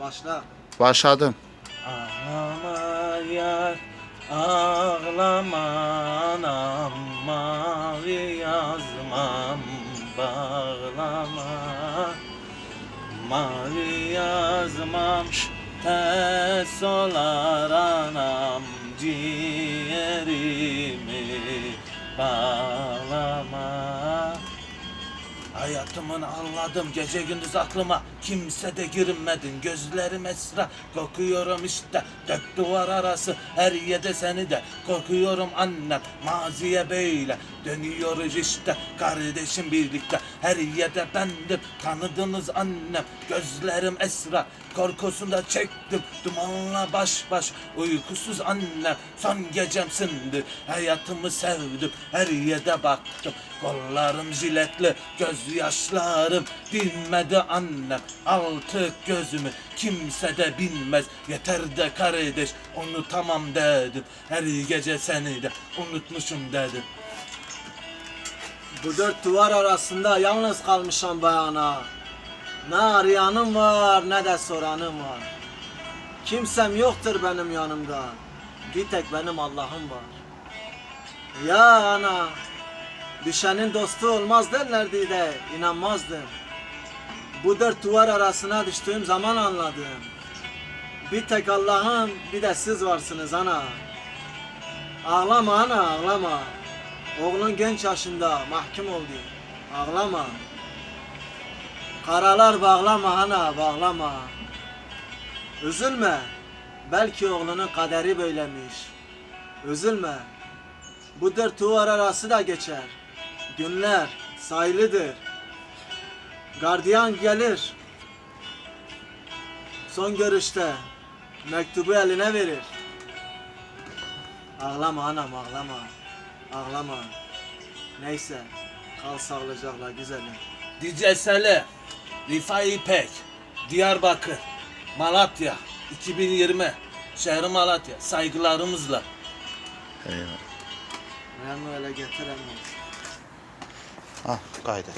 Başla. Başladım. Ağlama yar, ağlama anam, mavi yazmam bağlama. Mavi yazmam, ters olar anam, ciğerimi bağlama. Hayatımın anladım gece gündüz aklıma. Kimse de girmedin gözlerim esra. Kokuyorum işte dört duvar arası. Her yerde seni de korkuyorum annem. Maziye böyle dönüyoruz işte Kardeşim birlikte. Her yerde bendim Tanıdınız annem. Gözlerim esra Korkusunda çektim. Dumanla baş baş Uykusuz annem. Son gecemsindir Hayatımı sevdim. Her yerde baktım Kollarım jiletli gözyaşlarım Bilmedi annem altı gözümü Kimse de bilmez yeter de kardeş Unutamam dedim Her gece seni de unutmuşum dedim Bu dört duvar arasında yalnız kalmışam bayana. Ne arayanım var ne de soranım var. Kimsem yoktur benim yanımda. Bir tek benim Allah'ım var. Ya ana, düşenin dostu olmaz derlerdi de inanmazdım. Bu dört duvar arasına düştüğüm zaman anladım. Bir tek Allah'ım bir de siz varsınız ana. Ağlama ana ağlama. Oğlun genç yaşında mahkum oldu. Ağlama. Karalar bağlama ana bağlama. Üzülme. Belki oğlunun kaderi böylemiş. Üzülme. Bu dört duvar arası da geçer. Günler sayılıdır. Gardiyan gelir. Son görüşte mektubu eline verir. Ağlama anam ağlama. Ağlama. Neyse. Kal sağlıcakla güzelim. Dicesele Rifai İpek Diyarbakır Malatya 2020 Şehri Malatya saygılarımızla Eyvallah. Ben öyle getiremem. 啊高一点